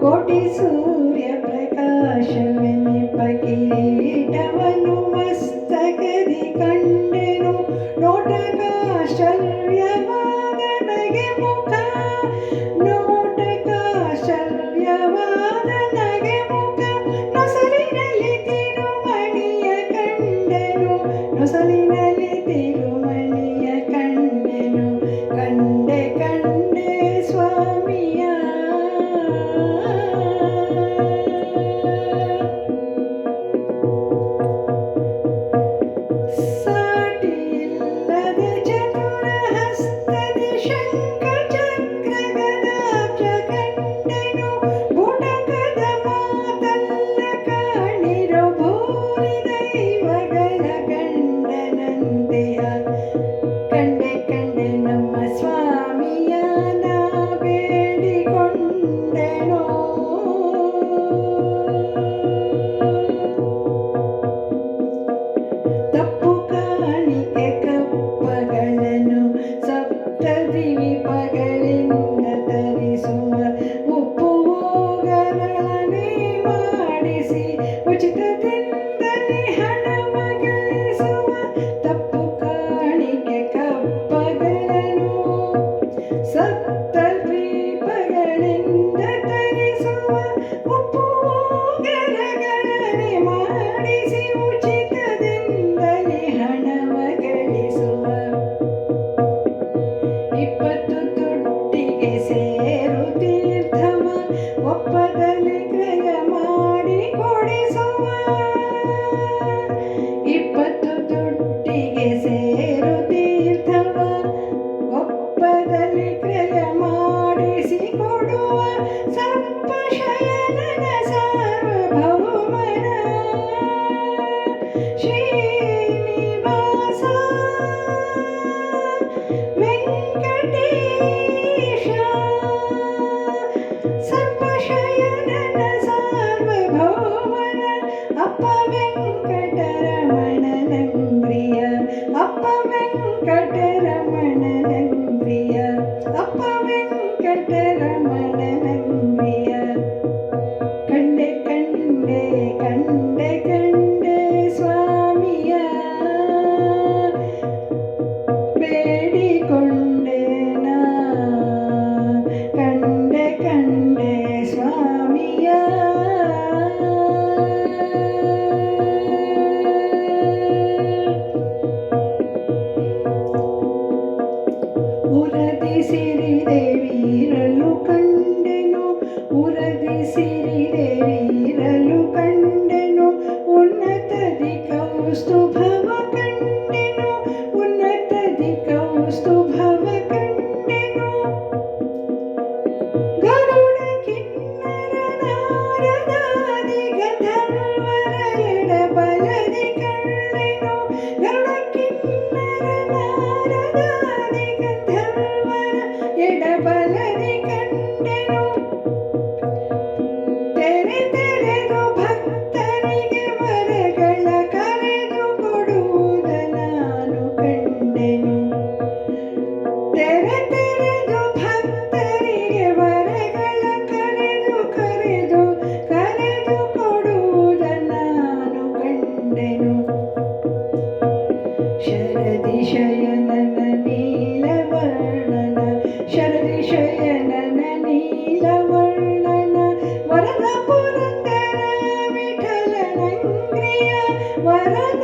కోటి సూర్య ప్రకాశమిని పగిలి ಗಳಿಸಿ ಉಚಿತದಿಂದಲೇ ಹಣವ ಇಪ್ಪತ್ತು ತುಟ್ಟಿಗೆ ಸೇರು ತೀರ್ಥವ ಒಪ್ಪದಲ್ಲಿ ಕ್ರಯ ಮಾಡಿ ಕೊಡಿಸುವ. ಇಪ್ಪತ್ತು ತುಟ್ಟಿಗೆ ಸೇರು ತೀರ್ಥವ ಒಪ್ಪದಲ್ಲಿ ಕ್ರಯ ಮಾಡಿಸಿ ಕೊಡುವ. கண்டு ശയനന നീലവർണന ശരതി ശയനന നീലവർണന വരദ പുരന്ദര വിഠലനങ്ക്രിയ വരദ